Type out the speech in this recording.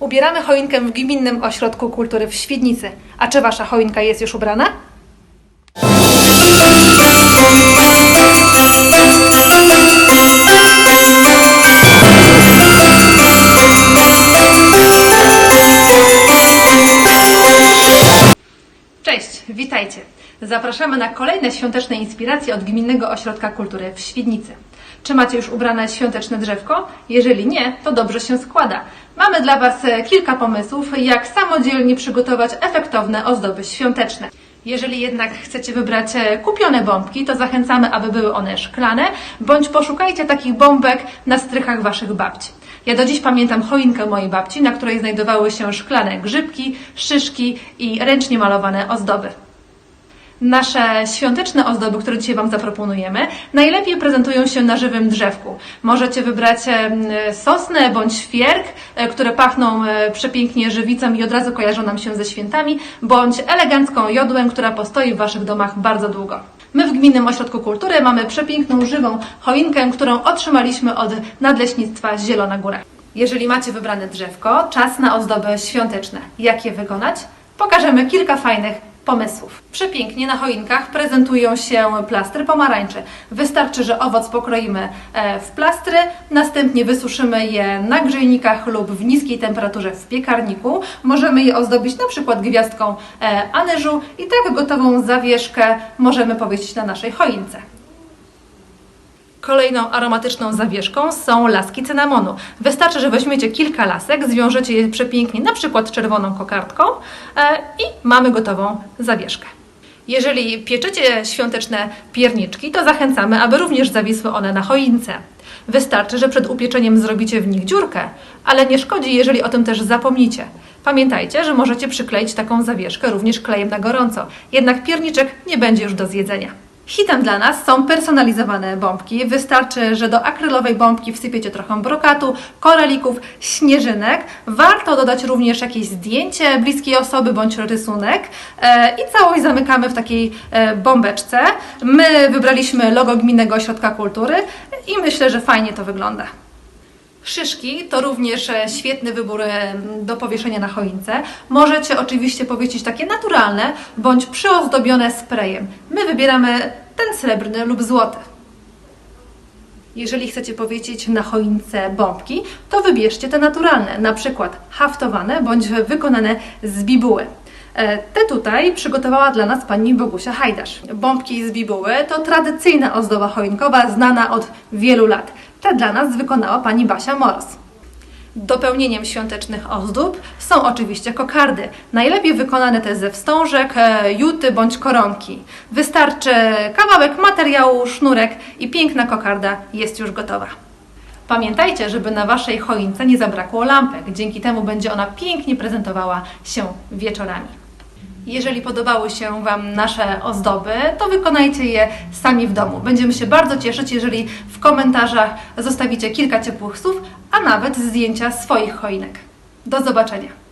Ubieramy choinkę w Gminnym Ośrodku Kultury w Świdnicy. A czy Wasza choinka jest już ubrana? Cześć, witajcie. Zapraszamy na kolejne świąteczne inspiracje od Gminnego Ośrodka Kultury w Świdnicy. Czy macie już ubrane świąteczne drzewko? Jeżeli nie, to dobrze się składa. Mamy dla Was kilka pomysłów, jak samodzielnie przygotować efektowne ozdoby świąteczne. Jeżeli jednak chcecie wybrać e, kupione bombki, to zachęcamy, aby były one szklane, bądź poszukajcie takich bombek na strychach Waszych babci. Ja do dziś pamiętam choinkę mojej babci, na której znajdowały się szklane grzybki, szyszki i ręcznie malowane ozdoby. Nasze świąteczne ozdoby, które dzisiaj Wam zaproponujemy, najlepiej prezentują się na żywym drzewku. Możecie wybrać sosnę bądź świerk, e, które pachną e, przepięknie żywicą i od razu kojarzą nam się ze świętami, bądź elegancką jodłę, która postoi w Waszych domach bardzo długo. My w Gminnym Ośrodku Kultury mamy przepiękną, żywą choinkę, którą otrzymaliśmy od Nadleśnictwa Zielona Góra. Jeżeli macie wybrane drzewko, czas na ozdoby świąteczne. Jak je wykonać? Pokażemy kilka fajnych pomysłów. Przepięknie na choinkach prezentują się plastry pomarańcze. Wystarczy, że owoc pokroimy e, w plastry, następnie wysuszymy je na grzejnikach lub w niskiej temperaturze w piekarniku. Możemy je ozdobić na przykład gwiazdką e, anyżu i tak gotową zawieszkę możemy powiesić na naszej choince. Kolejną aromatyczną zawieszką są laski cynamonu. Wystarczy, że weźmiecie kilka lasek, zwiążecie je przepięknie, na przykład czerwoną kokardką e, i mamy gotową zawieszkę. Jeżeli pieczycie świąteczne pierniczki, to zachęcamy, aby również zawisły one na choince. Wystarczy, że przed upieczeniem zrobicie w nich dziurkę, ale nie szkodzi, jeżeli o tym też zapomnicie. Pamiętajcie, że możecie przykleić taką zawieszkę również klejem na gorąco, jednak pierniczek nie będzie już do zjedzenia. Hitem dla nas są personalizowane bombki. Wystarczy, że do akrylowej bombki wsypiecie trochę brokatu, koralików, śnieżynek. Warto dodać również jakieś zdjęcie bliskiej osoby bądź rysunek e, i całość zamykamy w takiej e, bombeczce. My wybraliśmy logo Gminnego Ośrodka Kultury i myślę, że fajnie to wygląda. Szyszki to również e, świetny wybór e, do powieszenia na choince. Możecie oczywiście powiesić takie naturalne bądź przyozdobione sprayem. My wybieramy ten srebrny lub złoty. Jeżeli chcecie powiesić na choince bombki, to wybierzcie te naturalne, na przykład haftowane bądź wykonane z bibuły. E, Te tutaj przygotowała dla nas pani Bogusia Hajdasz. Bombki z bibuły to tradycyjna ozdoba choinkowa znana od wielu lat. Te dla nas wykonała pani Basia Moros. Dopełnieniem świątecznych ozdób są oczywiście kokardy. Najlepiej wykonane te ze wstążek, e, juty bądź koronki. Wystarczy kawałek materiału, sznurek i piękna kokarda jest już gotowa. Pamiętajcie, żeby na Waszej choince nie zabrakło lampek. Dzięki temu będzie ona pięknie prezentowała się wieczorami. Jeżeli podobały się Wam nasze ozdoby, to wykonajcie je sami w domu. Będziemy się bardzo cieszyć, jeżeli w komentarzach zostawicie kilka ciepłych słów, a nawet zdjęcia swoich choinek. Do zobaczenia!